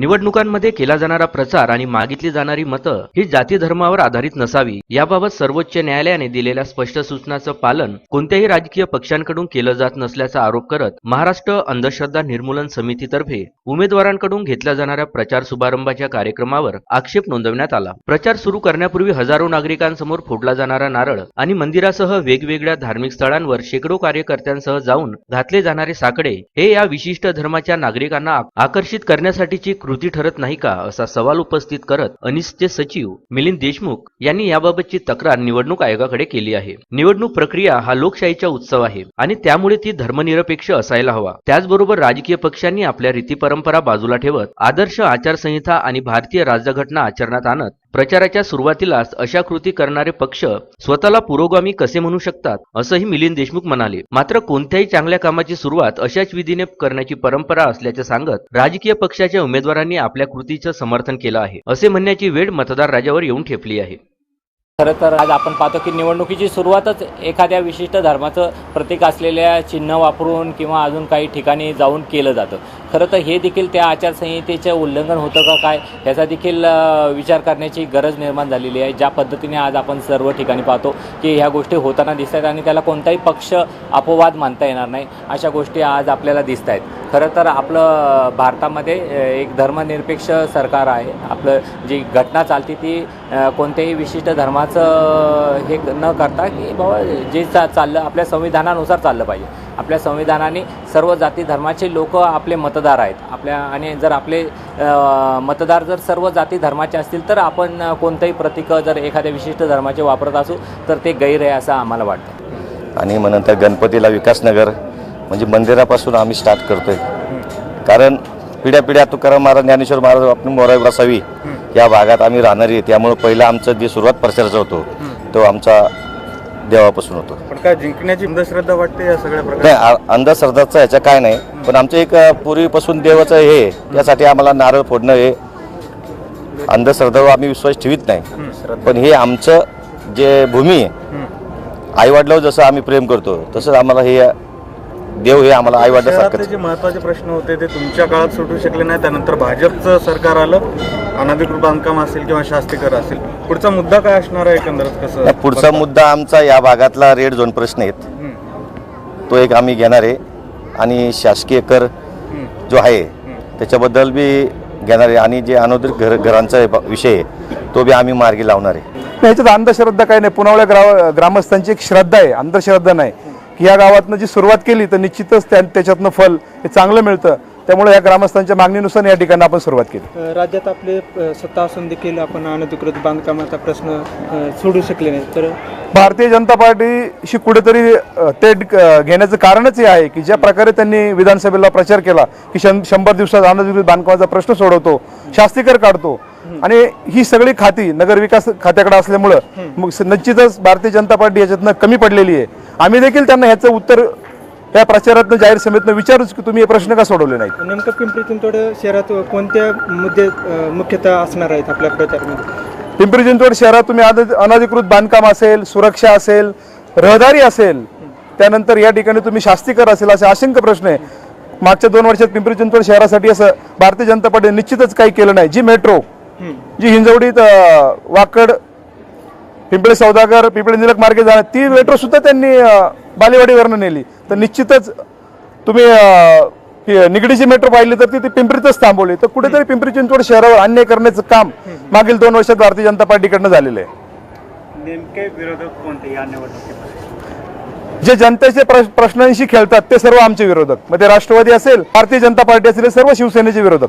निवडणुकांमध्ये केला जाणारा प्रचार आणि मागितली जाणारी मतं ही जाती धर्मावर आधारित नसावी. याबाबत सर्वोच्च न्यायालयाने दिलेल्या स्पष्ट सूचनाचं पालन कोणत्याही राजकीय पक्षांकडून केलं जात नसल्याचा आरोप करत महाराष्ट्र अंधश्रद्धा निर्मूलन समितीतर्फे उमेदवारांकडून घेतल्या जाणाऱ्या प्रचार शुभारंभाच्या कार्यक्रमावर आक्षेप नोंदवण्यात आला. प्रचार सुरू करण्यापूर्वी हजारो नागरिकांसमोर फोडला जाणारा नारळ आणि मंदिरासह वेगवेगळ्या धार्मिक स्थळांवर शेकडो कार्यकर्त्यांसह जाऊन घातले जाणारे साकडे हे या विशिष्ट धर्माच्या नागरिकांना आकर्षित करण्यासाठीची कृती ठरत नाही का असा सवाल उपस्थित करत अनिसचे सचिव मिलिंद देशमुख यांनी याबाबतची तक्रार निवडणूक आयोगाकडे केली आहे. निवडणूक प्रक्रिया हा लोकशाहीचा उत्सव आहे आणि त्यामुळे ती धर्मनिरपेक्ष असायला हवा. त्याचबरोबर राजकीय पक्षांनी आपल्या रीती परंपरा बाजूला ठेवत आदर्श आचारसंहिता आणि भारतीय राज्यघटना आचरणात आणत प्रचाराच्या सुरुवातीलाच अशा कृती करणारे पक्ष स्वतःला पुरोगामी कसे म्हणू शकतात असंही मिलिंद देशमुख म्हणाले. मात्र कोणत्याही चांगल्या कामाची सुरुवात अशाच विधीने करण्याची परंपरा असल्याचे सांगत राजकीय पक्षाच्या उमेदवारांनी आपल्या कृतीचं समर्थन केलं आहे असे म्हणण्याची वेळ मतदार राजावर येऊन ठेपली आहे. खरं तर आज आपण पाहतो की निवडणुकीची सुरुवातच एखाद्या विशिष्ट धर्माचं प्रतीक असलेल्या चिन्ह वापरून किंवा अजून काही ठिकाणी जाऊन केलं जातं. खरं तर हे देखील त्या आचारसंहितेचं उल्लंघन होतं का काय याचा देखील विचार करण्याची गरज निर्माण झालेली आहे ज्या पद्धतीने आज आपण सर्व ठिकाणी पाहतो की ह्या गोष्टी होताना दिसत आहेत आणि त्याला कोणताही पक्ष अपवाद मानता येणार नाही अशा गोष्टी आज आपल्याला दिसत आहेत खरं तर आपलं भारतामध्ये एक धर्मनिरपेक्ष सरकार आहे. आपलं जी घटना चालते ती कोणत्याही विशिष्ट धर्माचं हे न करता की बाबा जे चा चाललं आपल्या संविधानानुसार चाललं पाहिजे. आपल्या संविधानाने सर्व जाती धर्माचे लोक आपले मतदार आहेत. आपल्या आणि जर आपले मतदार जर सर्व जाती धर्माचे असतील तर आपण कोणतंही प्रतीक जर एखाद्या विशिष्ट धर्माचे वापरत असू तर ते गैर आहे असं आम्हाला वाटतं. आणि मग नंतर गणपतीला विकासनगर म्हणजे मंदिरापासून आम्ही स्टार्ट करतोय. कारण पिढ्या पिढ्या तुकाराम महाराज ज्ञानेश्वर महाराज आपण मोराई वसावी या भागात आम्ही राहणारी आहे त्यामुळं पहिला आमचं जे सुरुवात प्रचाराचा होतो तो आमचा देवापासून होतो. पण काय जिंकण्याची अंधश्रद्धा वाटते या सगळ्या नाही प्रकारे आ- अंधश्रद्धाचं ह्याच्या काय नाही पण आमचं एक पूर्वीपासून देवाचं हे आहे. त्यासाठी आम्हाला नारळ फोडणं हे अंधश्रद्धावर आम्ही विश्वास ठेवीत नाही. पण हे आमचं जे भूमी आहे आईवडिलावर जसं आम्ही प्रेम करतो तसंच आम्हाला हे देव हे आम्हाला शहरातले आईवडिलासारखंच जे महत्त्वाचे प्रश्न होते ते तुमच्या काळात सुटू शकले नाही त्यानंतर भाजपचं सरकार आलं अनधिकृत बांधकाम असेल किंवा शास्तीकर असेल पुढचा मुद्दा काय असणार आहे एकंदरीत कसं? पुढचा मुद्दा आमचा या भागातला रेड झोन प्रश्न आहेत. हम्म, तो एक आम्ही घेणार आहे आणि शासकीय कर जो आहे त्याच्याबद्दल बी घेणार आहे आणि जे अनधिकृत घर घरांचा विषय आहे तो बी आम्ही मार्गी लावणार आहे. ह्याच्यात अंधश्रद्धा काही नाही. पुनावळ्या ग्राव ग्रामस्थांची एक श्रद्धा आहे अंधश्रद्धा नाही. की या गावातनं जी सुरुवात केली तर निश्चितच त्या त्याच्यातनं फल हे चांगलं मिळतं. त्यामुळे या ग्रामस्थांच्या मागणीनुसार या ठिकाणी आपण सुरुवात केली. राज्यात आपले सत्ता असून देखील आपण अनधिकृत बांधकामाचा प्रश्न सोडू शकले नाही तर भारतीय जनता पार्टीशी कुठेतरी अ, घेण्याचं कारणच हे आहे की ज्या प्रकारे त्यांनी विधानसभेला प्रचार केला की शंभर दिवसात अनधिकृत बांधकामाचा प्रश्न सोडवतो शास्तीकर काढतो आणि ही सगळी खाती नगरविकास खात्याकडे असल्यामुळं मग निश्चितच भारतीय जनता पार्टी याच्यातनं कमी पडलेली आहे. आम्ही देखील त्यांना ह्याचं उत्तर या प्रचारातनं जाहीर सभेतनं विचारूच की तुम्ही हे प्रश्न का सोडवले नाहीत? नेमकं पिंपरी चिंचवड शहरात कोणत्या मुद्दे अ, मुख्यतः असणार आहेत आपल्या प्रचारामध्ये? पिंपरी चिंचवड शहरात तुम्ही अनधि- अनधिकृत बांधकाम असेल सुरक्षा असेल रहदारी असेल त्यानंतर या ठिकाणी तुम्ही शास्तीकर असेल असे असंख्य प्रश्न आहे. मागच्या दोन वर्षात पिंपरी चिंचवड शहरासाठी असं भारतीय जनता पार्टी निश्चितच काही केलं नाही. जी मेट्रो जी हिंजवडीत अं, वाकड पिंपळे सौदागर पिंपळे निलक मार्गे जाणार ती मेट्रो सुद्धा त्यांनी अं, बालेवाडीवरनं नेली. तर निश्चितच तुम्ही निगडीची मेट्रो पाहिली तर ती ती पिंपरीतच थांबवली. तर कुठेतरी पिंपरी चिंचवड शहरावर अन्याय करण्याचं काम मागील दोन वर्षात भारतीय जनता पार्टीकडनं झालेलं आहे. नेमके विरोधक कोणते या निवडणुकीमध्ये जे जनतेचे प्रश- प्रश्नांशी खेळतात ते सर्व आमचे विरोधक. मग ते राष्ट्रवादी असेल भारतीय जनता पार्टी असेल सर्व शिवसेनेचे विरोधक.